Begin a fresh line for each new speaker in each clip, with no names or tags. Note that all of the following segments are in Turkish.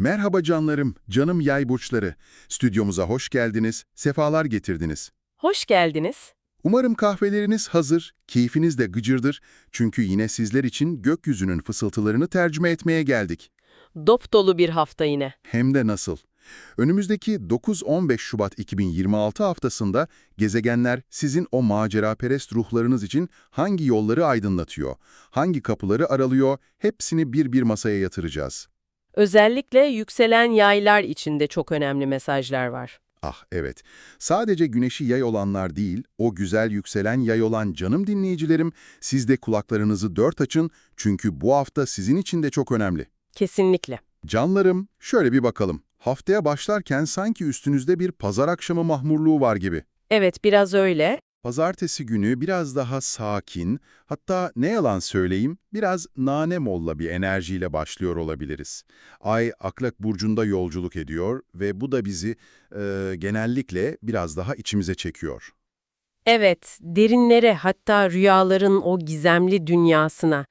Merhaba canlarım, canım yay burçları. Stüdyomuza hoş geldiniz, sefalar getirdiniz.
Hoş geldiniz.
Umarım kahveleriniz hazır, keyfiniz de gıcırdır. Çünkü yine sizler için gökyüzünün fısıltılarını tercüme etmeye geldik.
Dop dolu bir hafta yine.
Hem de nasıl? Önümüzdeki 9-15 Şubat 2026 haftasında gezegenler sizin o maceraperest ruhlarınız için hangi yolları aydınlatıyor, hangi kapıları aralıyor, hepsini bir bir masaya yatıracağız.
Özellikle yükselen yaylar için de çok önemli mesajlar var.
Ah evet, sadece güneşi yay olanlar değil, o güzel yükselen yay olan canım dinleyicilerim, siz de kulaklarınızı dört açın çünkü bu hafta sizin için de çok önemli.
Kesinlikle.
Canlarım, şöyle bir bakalım. Haftaya başlarken sanki üstünüzde bir pazar akşamı mahmurluğu var gibi.
Evet biraz öyle.
Pazartesi günü biraz daha sakin, hatta ne yalan söyleyeyim, biraz nane molla bir enerjiyle başlıyor olabiliriz. Ay Aklak Burcu'nda yolculuk ediyor ve bu da bizi e, genellikle biraz daha içimize çekiyor.
Evet, derinlere hatta rüyaların o gizemli dünyasına.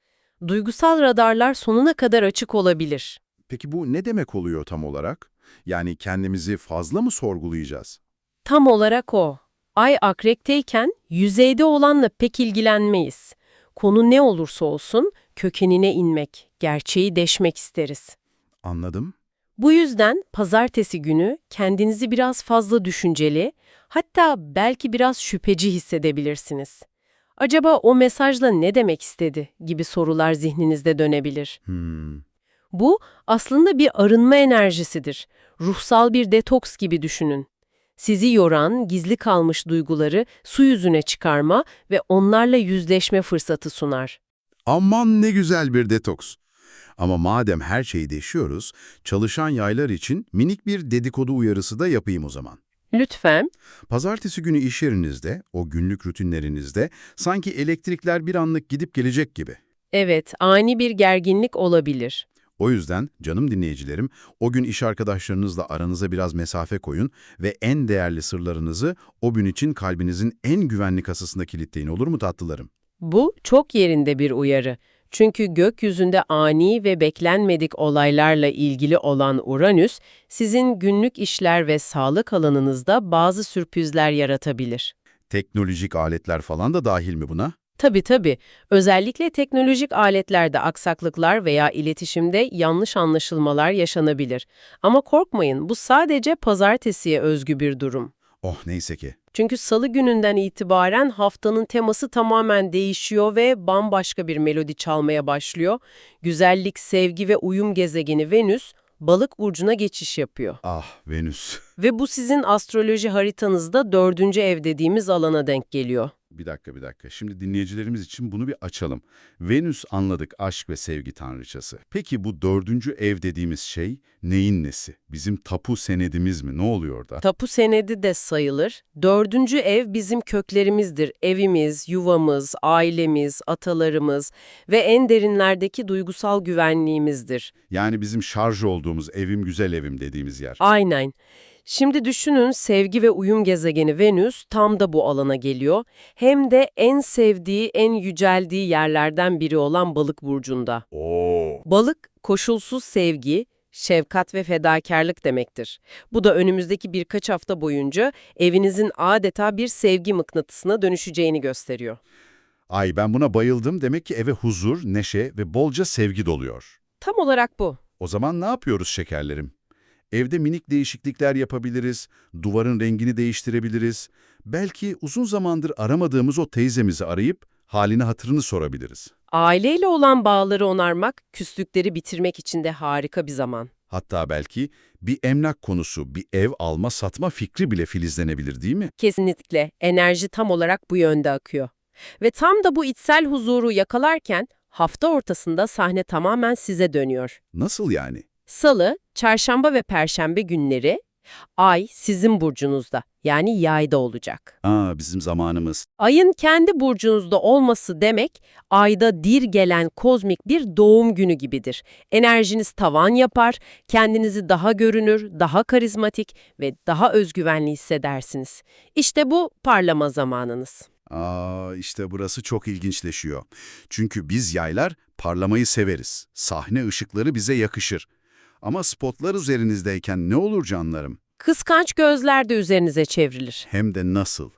Duygusal radarlar sonuna kadar açık olabilir.
Peki bu ne demek oluyor tam olarak? Yani kendimizi fazla mı sorgulayacağız?
Tam olarak o. Ay akrekteyken yüzeyde olanla pek ilgilenmeyiz. Konu ne olursa olsun kökenine inmek, gerçeği deşmek isteriz.
Anladım.
Bu yüzden pazartesi günü kendinizi biraz fazla düşünceli, hatta belki biraz şüpheci hissedebilirsiniz. Acaba o mesajla ne demek istedi gibi sorular zihninizde dönebilir.
Hmm.
Bu aslında bir arınma enerjisidir. Ruhsal bir detoks gibi düşünün. Sizi yoran, gizli kalmış duyguları su yüzüne çıkarma ve onlarla yüzleşme fırsatı sunar.
Aman ne güzel bir detoks. Ama madem her şeyi deşiyoruz, çalışan yaylar için minik bir dedikodu uyarısı da yapayım o zaman.
Lütfen,
Pazartesi günü iş yerinizde, o günlük rutinlerinizde sanki elektrikler bir anlık gidip gelecek gibi.
evet ani bir gerginlik olabilir.
O yüzden canım dinleyicilerim, o gün iş arkadaşlarınızla aranıza biraz mesafe koyun ve en değerli sırlarınızı o gün için kalbinizin en güvenli kasasına kilitleyin olur mu tatlılarım?
Bu çok yerinde bir uyarı. Çünkü gökyüzünde ani ve beklenmedik olaylarla ilgili olan Uranüs, sizin günlük işler ve sağlık alanınızda bazı sürprizler yaratabilir.
Teknolojik aletler falan da dahil mi buna?
Tabii tabii. Özellikle teknolojik aletlerde aksaklıklar veya iletişimde yanlış anlaşılmalar yaşanabilir. Ama korkmayın, bu sadece pazartesiye özgü bir durum.
Oh neyse ki.
Çünkü salı gününden itibaren haftanın teması tamamen değişiyor ve bambaşka bir melodi çalmaya başlıyor. Güzellik, sevgi ve uyum gezegeni Venüs, balık burcuna geçiş yapıyor.
Ah Venüs.
Ve bu sizin astroloji haritanızda dördüncü ev dediğimiz alana denk geliyor.
Bir dakika bir dakika. Şimdi dinleyicilerimiz için bunu bir açalım. Venüs anladık aşk ve sevgi tanrıçası. Peki bu dördüncü ev dediğimiz şey neyin nesi? Bizim tapu senedimiz mi? Ne oluyor da?
Tapu senedi de sayılır. Dördüncü ev bizim köklerimizdir. Evimiz, yuvamız, ailemiz, atalarımız ve en derinlerdeki duygusal güvenliğimizdir.
Yani bizim şarj olduğumuz evim güzel evim dediğimiz yer.
Aynen. Şimdi düşünün sevgi ve uyum gezegeni Venüs tam da bu alana geliyor. Hem de en sevdiği, en yüceldiği yerlerden biri olan balık burcunda.
Oo.
Balık, koşulsuz sevgi, şefkat ve fedakarlık demektir. Bu da önümüzdeki birkaç hafta boyunca evinizin adeta bir sevgi mıknatısına dönüşeceğini gösteriyor.
Ay ben buna bayıldım. Demek ki eve huzur, neşe ve bolca sevgi doluyor.
Tam olarak bu.
O zaman ne yapıyoruz şekerlerim? Evde minik değişiklikler yapabiliriz, duvarın rengini değiştirebiliriz. Belki uzun zamandır aramadığımız o teyzemizi arayıp halini hatırını sorabiliriz.
Aileyle olan bağları onarmak, küslükleri bitirmek için de harika bir zaman.
Hatta belki bir emlak konusu, bir ev alma satma fikri bile filizlenebilir değil mi?
Kesinlikle enerji tam olarak bu yönde akıyor. Ve tam da bu içsel huzuru yakalarken hafta ortasında sahne tamamen size dönüyor.
Nasıl yani?
Salı, çarşamba ve perşembe günleri ay sizin burcunuzda yani yayda olacak.
Aa bizim zamanımız.
Ayın kendi burcunuzda olması demek ayda dir gelen kozmik bir doğum günü gibidir. Enerjiniz tavan yapar, kendinizi daha görünür, daha karizmatik ve daha özgüvenli hissedersiniz. İşte bu parlama zamanınız.
Aa işte burası çok ilginçleşiyor. Çünkü biz yaylar parlamayı severiz. Sahne ışıkları bize yakışır. Ama spotlar üzerinizdeyken ne olur canlarım?
Kıskanç gözler de üzerinize çevrilir.
Hem de nasıl?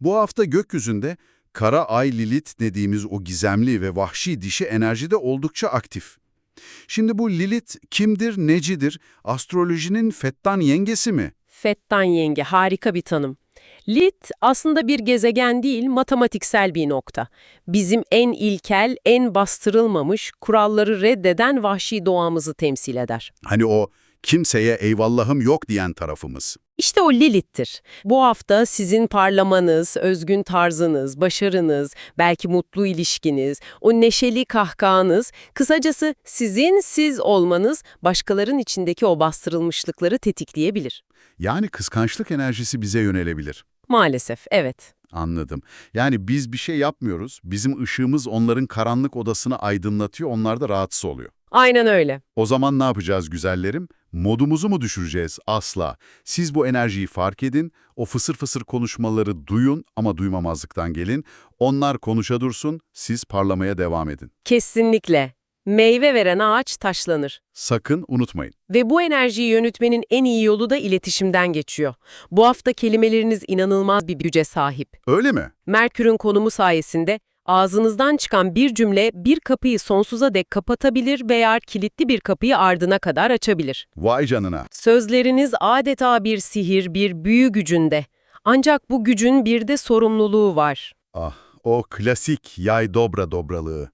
Bu hafta gökyüzünde Kara Ay Lilith dediğimiz o gizemli ve vahşi dişi enerjide oldukça aktif. Şimdi bu Lilith kimdir, necidir? Astrolojinin fettan yengesi mi?
Fettan yenge harika bir tanım. Lit aslında bir gezegen değil, matematiksel bir nokta. Bizim en ilkel, en bastırılmamış, kuralları reddeden vahşi doğamızı temsil eder.
Hani o kimseye eyvallahım yok diyen tarafımız.
İşte o Lilith'tir. Bu hafta sizin parlamanız, özgün tarzınız, başarınız, belki mutlu ilişkiniz, o neşeli kahkahanız, kısacası sizin siz olmanız başkaların içindeki o bastırılmışlıkları tetikleyebilir.
Yani kıskançlık enerjisi bize yönelebilir.
Maalesef, evet.
Anladım. Yani biz bir şey yapmıyoruz, bizim ışığımız onların karanlık odasını aydınlatıyor, onlar da rahatsız oluyor.
Aynen öyle.
O zaman ne yapacağız güzellerim? Modumuzu mu düşüreceğiz? Asla. Siz bu enerjiyi fark edin, o fısır fısır konuşmaları duyun ama duymamazlıktan gelin. Onlar konuşa dursun, siz parlamaya devam edin.
Kesinlikle. Meyve veren ağaç taşlanır.
Sakın unutmayın.
Ve bu enerjiyi yönetmenin en iyi yolu da iletişimden geçiyor. Bu hafta kelimeleriniz inanılmaz bir güce sahip.
Öyle mi?
Merkür'ün konumu sayesinde ağzınızdan çıkan bir cümle bir kapıyı sonsuza dek kapatabilir veya kilitli bir kapıyı ardına kadar açabilir.
Vay canına.
Sözleriniz adeta bir sihir, bir büyü gücünde. Ancak bu gücün bir de sorumluluğu var.
Ah, o klasik yay dobra dobralığı.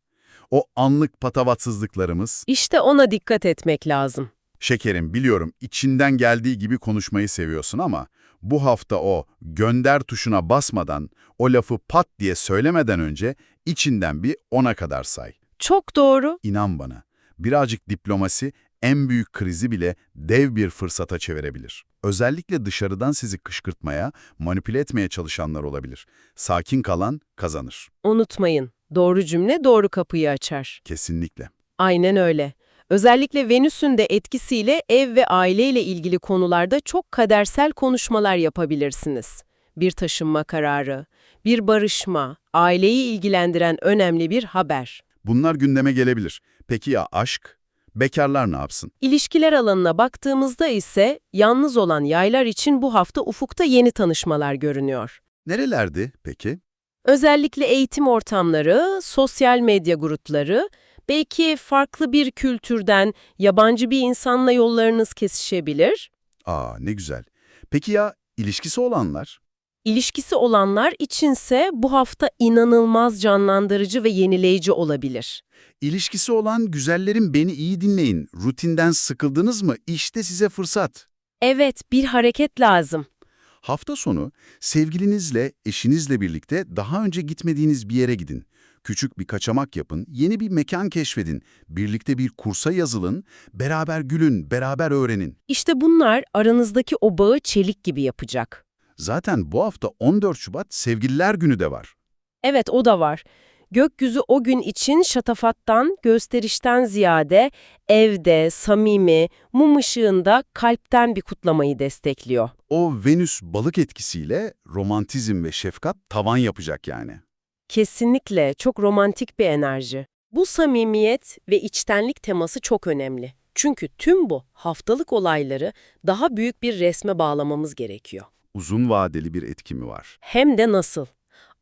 O anlık patavatsızlıklarımız.
İşte ona dikkat etmek lazım.
Şekerim biliyorum içinden geldiği gibi konuşmayı seviyorsun ama bu hafta o gönder tuşuna basmadan, o lafı pat diye söylemeden önce içinden bir ona kadar say.
Çok doğru.
İnan bana, birazcık diplomasi en büyük krizi bile dev bir fırsata çevirebilir. Özellikle dışarıdan sizi kışkırtmaya, manipüle etmeye çalışanlar olabilir. Sakin kalan kazanır.
Unutmayın, doğru cümle doğru kapıyı açar.
Kesinlikle.
Aynen öyle. Özellikle Venüs'ün de etkisiyle ev ve aileyle ilgili konularda çok kadersel konuşmalar yapabilirsiniz. Bir taşınma kararı, bir barışma, aileyi ilgilendiren önemli bir haber.
Bunlar gündeme gelebilir. Peki ya aşk? Bekarlar ne yapsın?
İlişkiler alanına baktığımızda ise yalnız olan yaylar için bu hafta ufukta yeni tanışmalar görünüyor.
Nerelerdi peki?
Özellikle eğitim ortamları, sosyal medya grupları, belki farklı bir kültürden, yabancı bir insanla yollarınız kesişebilir.
Aa ne güzel. Peki ya ilişkisi olanlar?
İlişkisi olanlar içinse bu hafta inanılmaz canlandırıcı ve yenileyici olabilir.
İlişkisi olan güzellerin beni iyi dinleyin. Rutinden sıkıldınız mı? İşte size fırsat.
Evet, bir hareket lazım.
Hafta sonu sevgilinizle, eşinizle birlikte daha önce gitmediğiniz bir yere gidin. Küçük bir kaçamak yapın, yeni bir mekan keşfedin, birlikte bir kursa yazılın, beraber gülün, beraber öğrenin.
İşte bunlar aranızdaki o bağı çelik gibi yapacak.
Zaten bu hafta 14 Şubat Sevgililer Günü de var.
Evet, o da var. Gökyüzü o gün için şatafattan, gösterişten ziyade evde, samimi, mum ışığında kalpten bir kutlamayı destekliyor.
O Venüs balık etkisiyle romantizm ve şefkat tavan yapacak yani.
Kesinlikle çok romantik bir enerji. Bu samimiyet ve içtenlik teması çok önemli. Çünkü tüm bu haftalık olayları daha büyük bir resme bağlamamız gerekiyor.
Uzun vadeli bir etki mi var?
Hem de nasıl?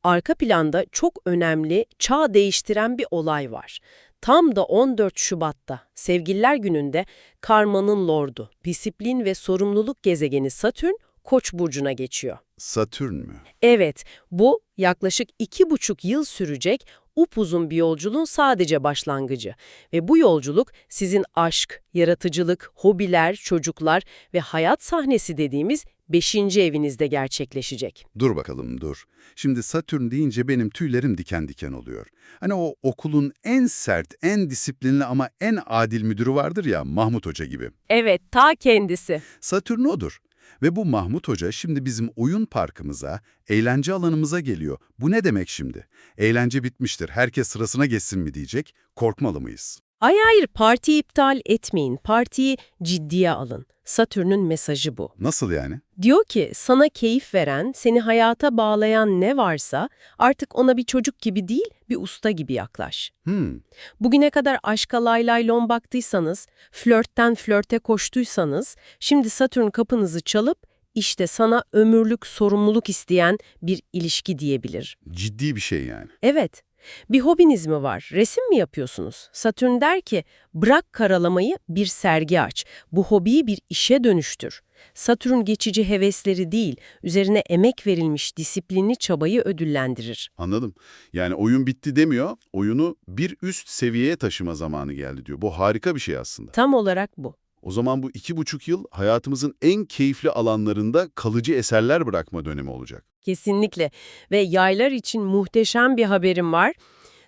Arka planda çok önemli, çağ değiştiren bir olay var. Tam da 14 Şubat'ta, Sevgililer Günü'nde Karma'nın lordu, disiplin ve sorumluluk gezegeni Satürn, Koç burcuna geçiyor.
Satürn mü?
Evet, bu yaklaşık iki buçuk yıl sürecek upuzun bir yolculuğun sadece başlangıcı. Ve bu yolculuk sizin aşk, yaratıcılık, hobiler, çocuklar ve hayat sahnesi dediğimiz beşinci evinizde gerçekleşecek.
Dur bakalım dur. Şimdi Satürn deyince benim tüylerim diken diken oluyor. Hani o okulun en sert, en disiplinli ama en adil müdürü vardır ya Mahmut Hoca gibi.
Evet, ta kendisi.
Satürn odur. Ve bu Mahmut Hoca şimdi bizim oyun parkımıza, eğlence alanımıza geliyor. Bu ne demek şimdi? Eğlence bitmiştir, herkes sırasına geçsin mi diyecek, korkmalı mıyız?
Ay hayır, partiyi iptal etmeyin. Partiyi ciddiye alın. Satürn'ün mesajı bu.
Nasıl yani?
Diyor ki sana keyif veren, seni hayata bağlayan ne varsa artık ona bir çocuk gibi değil, bir usta gibi yaklaş.
Hmm,
Bugüne kadar aşka lay lay lon baktıysanız, flörtten flörte koştuysanız, şimdi Satürn kapınızı çalıp işte sana ömürlük sorumluluk isteyen bir ilişki diyebilir.
ciddi bir şey yani.
Evet, bir hobiniz mi var, resim mi yapıyorsunuz? Satürn der ki, bırak karalamayı bir sergi aç, bu hobiyi bir işe dönüştür. Satürn geçici hevesleri değil, üzerine emek verilmiş disiplinli çabayı ödüllendirir.
Anladım. Yani oyun bitti demiyor, oyunu bir üst seviyeye taşıma zamanı geldi diyor. Bu harika bir şey aslında.
Tam olarak bu.
O zaman bu iki buçuk yıl hayatımızın en keyifli alanlarında kalıcı eserler bırakma dönemi olacak.
Kesinlikle ve yaylar için muhteşem bir haberim var.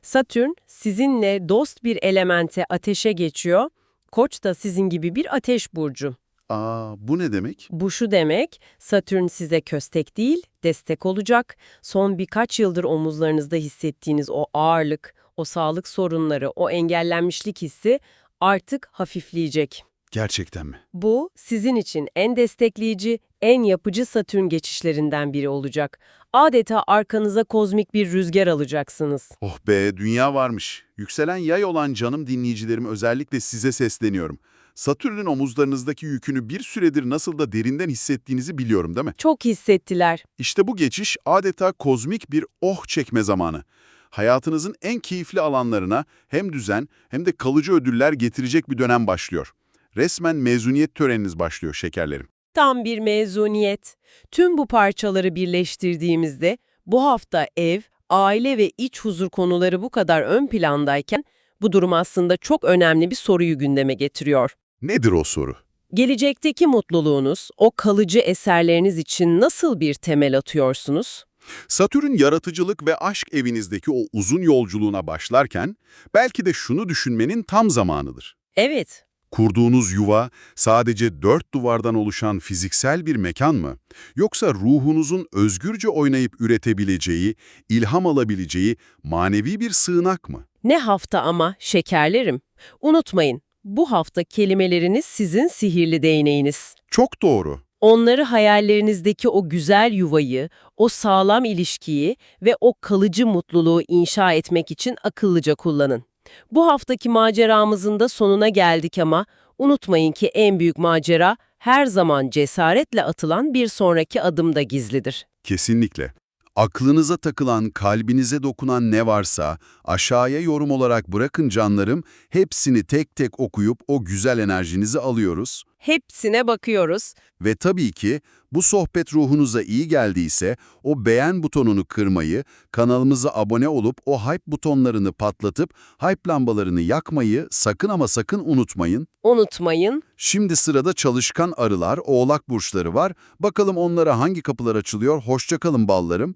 Satürn sizinle dost bir elemente ateşe geçiyor. Koç da sizin gibi bir ateş burcu.
Aa, bu ne demek?
Bu şu demek, Satürn size köstek değil, destek olacak. Son birkaç yıldır omuzlarınızda hissettiğiniz o ağırlık, o sağlık sorunları, o engellenmişlik hissi artık hafifleyecek.
Gerçekten mi?
Bu sizin için en destekleyici, en yapıcı Satürn geçişlerinden biri olacak. Adeta arkanıza kozmik bir rüzgar alacaksınız.
Oh be, dünya varmış. Yükselen yay olan canım dinleyicilerim özellikle size sesleniyorum. Satürn'ün omuzlarınızdaki yükünü bir süredir nasıl da derinden hissettiğinizi biliyorum değil mi?
Çok hissettiler.
İşte bu geçiş adeta kozmik bir oh çekme zamanı. Hayatınızın en keyifli alanlarına hem düzen hem de kalıcı ödüller getirecek bir dönem başlıyor. Resmen mezuniyet töreniniz başlıyor şekerlerim.
Tam bir mezuniyet. Tüm bu parçaları birleştirdiğimizde bu hafta ev, aile ve iç huzur konuları bu kadar ön plandayken bu durum aslında çok önemli bir soruyu gündeme getiriyor.
Nedir o soru?
Gelecekteki mutluluğunuz, o kalıcı eserleriniz için nasıl bir temel atıyorsunuz?
Satürn yaratıcılık ve aşk evinizdeki o uzun yolculuğuna başlarken belki de şunu düşünmenin tam zamanıdır.
Evet,
Kurduğunuz yuva sadece dört duvardan oluşan fiziksel bir mekan mı? Yoksa ruhunuzun özgürce oynayıp üretebileceği, ilham alabileceği manevi bir sığınak mı?
ne hafta ama şekerlerim. Unutmayın, bu hafta kelimeleriniz sizin sihirli değneğiniz.
Çok doğru.
Onları hayallerinizdeki o güzel yuvayı, o sağlam ilişkiyi ve o kalıcı mutluluğu inşa etmek için akıllıca kullanın. Bu haftaki maceramızın da sonuna geldik ama unutmayın ki en büyük macera her zaman cesaretle atılan bir sonraki adımda gizlidir.
Kesinlikle. Aklınıza takılan, kalbinize dokunan ne varsa aşağıya yorum olarak bırakın canlarım. Hepsini tek tek okuyup o güzel enerjinizi alıyoruz.
Hepsine bakıyoruz.
Ve tabii ki bu sohbet ruhunuza iyi geldiyse o beğen butonunu kırmayı, kanalımıza abone olup o hype butonlarını patlatıp hype lambalarını yakmayı sakın ama sakın unutmayın.
Unutmayın,
Şimdi sırada çalışkan arılar, oğlak burçları var. Bakalım onlara hangi kapılar açılıyor? Hoşçakalın ballarım.